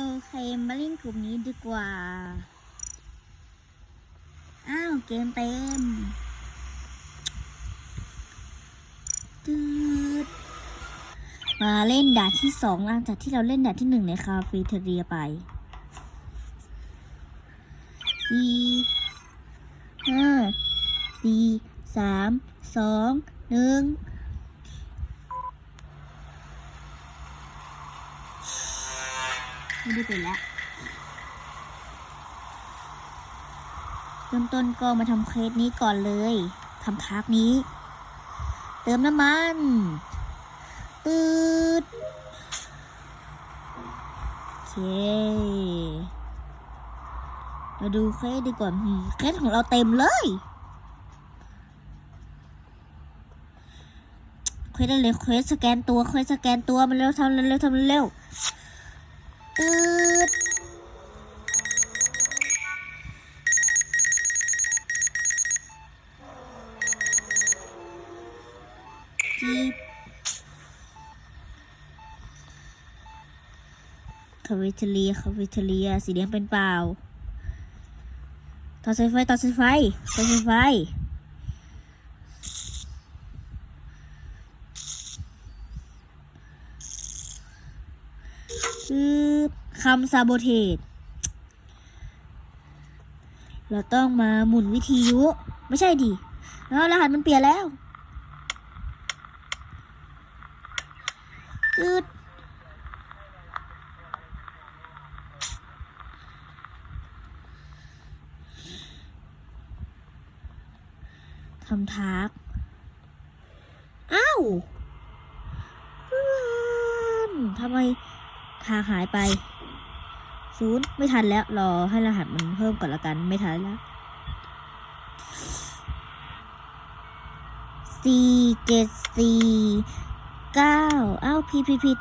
โอเค มาเล่นกลุ่มนี้ดีกว่า อ้าว เกมเต็มตืดมาเล่นด่านที่สองหลังจากที่เราเล่นด่านที่หนึ่งในคาเฟ่เทเรียไปสี่ห้าสี่สามสองหนึ่ง ไม่ได้เป็นแล้วเริ่มต้นก็มาทำเคสนี้ก่อนเลยทำทากนี้ เติมน้ำมันตืดโอเค มาดูเคสดีกว่าเคสของเราเต็มเลยเควสเลยเควสสแกนตัวเควสสแกนตัวมันเร็วทำเร็วทำเร็ว ตืดจีบคาเวทเลียคาเวทเลียสีแดงเป็นเปล่าต่อสายไฟต่อสายไฟต่อสายไฟ คือ คำซาโบเทสเราต้องมาหมุนวิทยุ ไม่ใช่ดิแล้วรหัสมันเปลี่ยนแล้วตืดทำทัก อ้าวทำไมทางหายไป ศูนย์ไม่ทันแล้ว รอให้รหัสมันเพิ่มก่อนละกัน ไม่ทันแล้วสี่เจ็ดสี่เก้าเอ้าผิดผิดผิด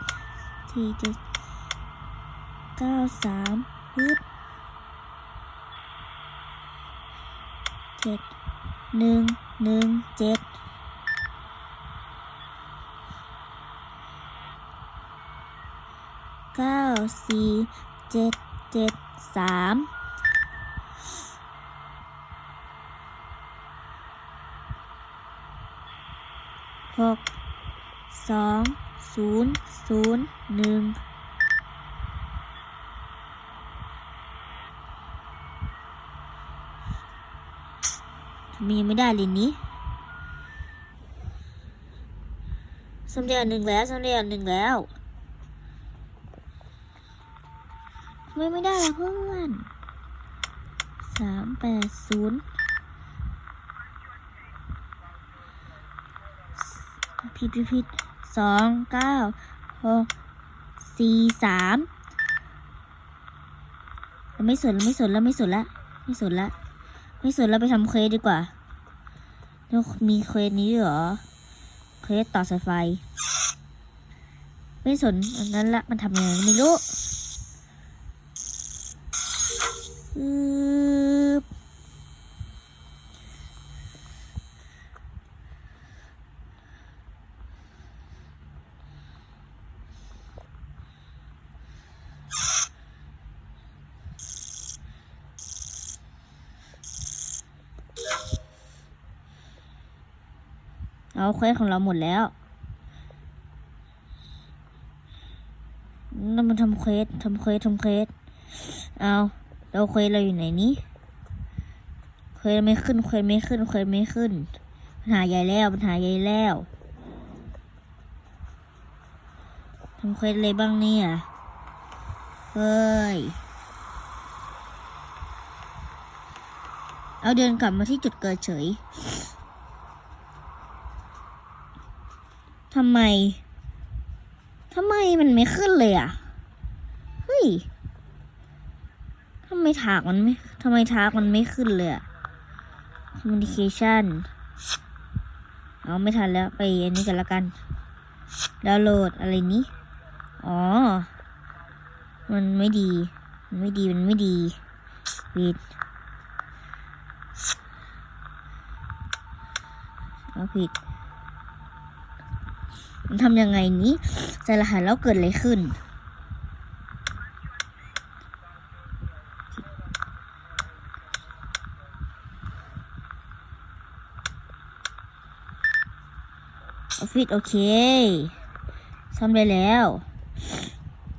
สี่เจ็ดเก้าสามปึ๊บเจ็ดหนึ่งหนึ่งเจ็ดเก้าสี่เจ็ด เจ็ดสามหกสองศูนย์ศูนย์หนึ่งมีไม่ได้เลยนี้สำเร็จอันหนึ่งแล้วสำเร็จอันหนึ่งแล้ว ทำ ไมไม่ได้ละเพื่อนสามแปดศูนย์ผิดผิดผิดสองเก้าหกสี่สามเราไม่สนเราไม่สนแล้วไม่สนละไม่สนละไม่สนแล้วไปทำเควสดีกว่าแล้วมีเควสนี้เหรอเควสต่อสายไฟ ไม่สนอันนั้นละมันทำยังไงไม่รู้ เอาเควสของเราหมดแล้วนั่นมันทำเควสทำเควสทำเควสเอา แล้วเควเราอยู่ไหนนี้ เควไม่ขึ้น เควไม่ขึ้น เควไม่ขึ้น ปัญหาใหญ่แล้ว ปัญหาใหญ่แล้วทำเควสอะไรบ้างเนี่ย เฮ้ย เอาเดินกลับมาที่จุดเกิดเฉย ทำไม ทำไมมันไม่ขึ้นเลยอะ เฮ้ย ทำไมถากมันไม่ทำไมทากมันไม่ขึ้นเลยอะ communication เอาไม่ทันแล้วไปอันนี้กันละกัน ดาวน์โหลดอะไรนี้ อ๋อ มันไม่ดี มันไม่ดี มันไม่ดีวิดเอาผิด มันทำยังไงนี้ใส่รหัสแล้วเกิดอะไรขึ้น ออฟฟิตโอเคซ่อมได้แล้ว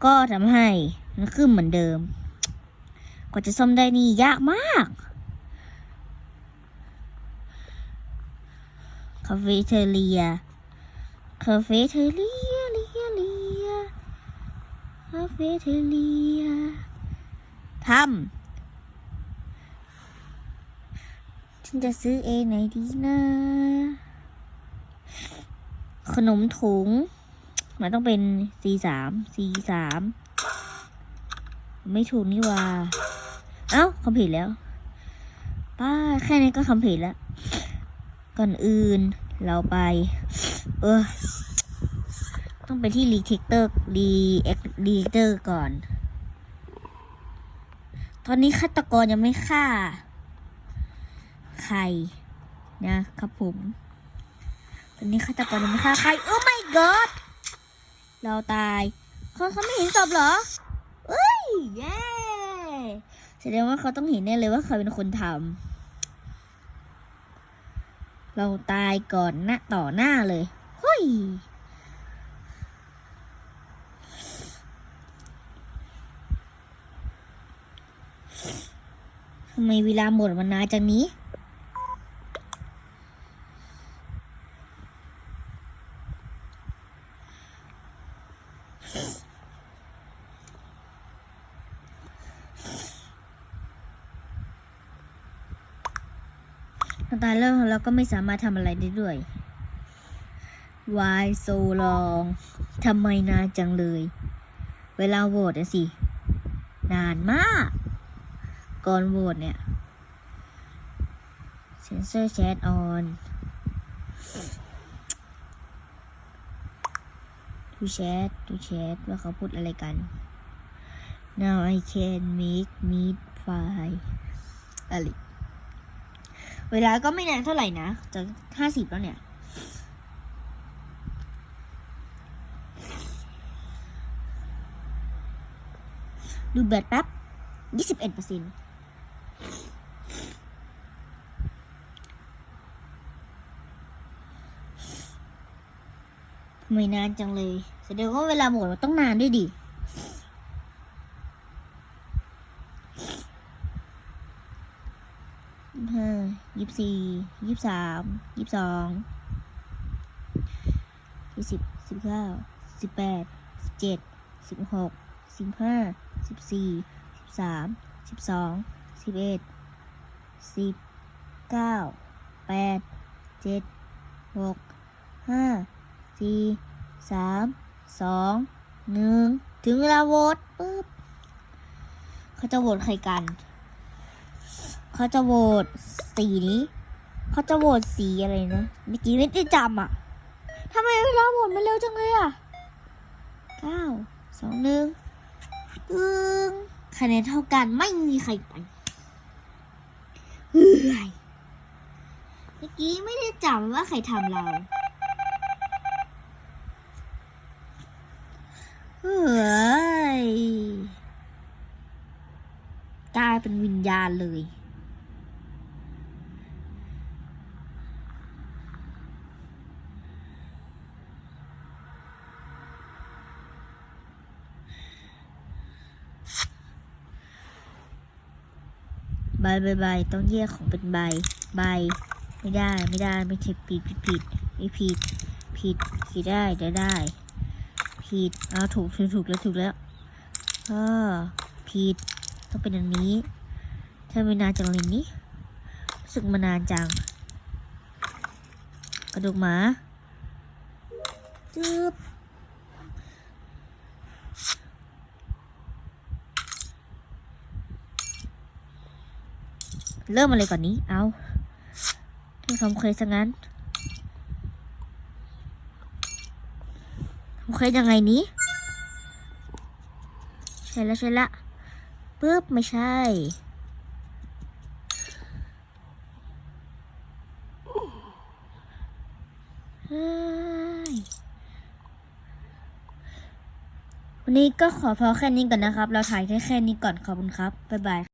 ก็ทำให้มันขึ้นเหมือนเดิม กว่าจะซ่อมได้นี่ยากมากคาเฟ่เทเลียคาเฟ่เทเลียเลียเลียคาเฟ่เทเลียทำฉันจะซื้อเองไหนดีนะ ขนมถุง มันต้องเป็น C สาม C สามไม่ถูกนี่ว่า เอ้าคำผิดแล้ว ป้าแค่นี้ก็คำผิดแล้ว ก่อนอื่นเราไป เออ ต้องไปที่รีเทคเตอร์รีเอ็กรีเตอร์ก่อน ตอนนี้ฆาตกรยังไม่ฆ่า ใครนะครับผม ตอนนี้ฆาตกรยังไม่ฆ่าใครโอ้ my god เราตายเขาเขาไม่เห็นศพเหรอเอ้ยเย้แสดงว่าเขาต้องเห็นแน่เลยว่าใครเป็นคนทำเราตายก่อนหน้าต่อหน้าเลยเฮ้ยทำไมเวลาหมดมันนานจังนี้ ตายแล้วเรา ก็ไม่สามารถทำอะไรได้ด้วย Why so long ทำไมนานจังเลย เวลาโหวตอะสิ นานมาก ก่อนโหวตเนี่ย Censor chat on ดูแชทดูแชทว่าเขาพูดอะไรกัน Now I can make meet file อะไร เวลาก็ไม่นานเท่าไหร่นะ จะห้าสิบแล้วเนี่ย ดูแบตแป๊บยี่สิบเอ็ดเปอร์เซ็นต์ไม่นานจังเลยแสดงว่าเวลาหมดมันต้องนานด้วยดิ ยี่ห้า ยี่สี่ยี่สามยี่สองยี่สิบสิบเก้าสิบแปดสิบเจ็ดสิบหกสิบห้าสิบสี่สิบสามสิบสองสิบเอ็ดสิบเก้าแปดเจ็ดหกห้าสี่สามสองหนึ่งถึงเวลาโหวตปุ๊บเขาจะโหวตใครกัน เขาจะโหวตสีนี้เขาจะโหวตสีอะไรนะเมื่อกี้ไม่ได้จำอะทำไมเวลาโหวตมันเร็วจังเลยอะเก้าสองหนึ่งปึ้งคะแนนเท่ากันไม่มีใครไปเฮ้ยเมื่อกี้ไม่ได้จำว่าใครทำเราเฮ้ยกลายเป็นวิญญาณเลย ใบใบใบต้องแยกของเป็นใบ ใบ ไม่ได้ไม่ได้ไม่ใช่ผิดผิดผิดไม่ผิดผิดผิดได้เดี๋ยวได้ ผิดเอาถูกถูกถูกแล้วถูกแล้วก็ผิดต้องเป็นอันนี้ทำไมนานจังเลยนี้รู้สึกมานานจัง กระดูกหมาจึ๊บ เริ่มอะไรก่อนนี้ เอาที่คำเคยซะงั้นคำเคยยังไงนี้ ใช่แล้วใช่ละปึ๊บ ไม่ใช่วันนี้ก็ขอพอแค่นี้ก่อนนะครับ เราถ่ายแค่แค่นี้ก่อนขอบคุณครับ บ๊ายบาย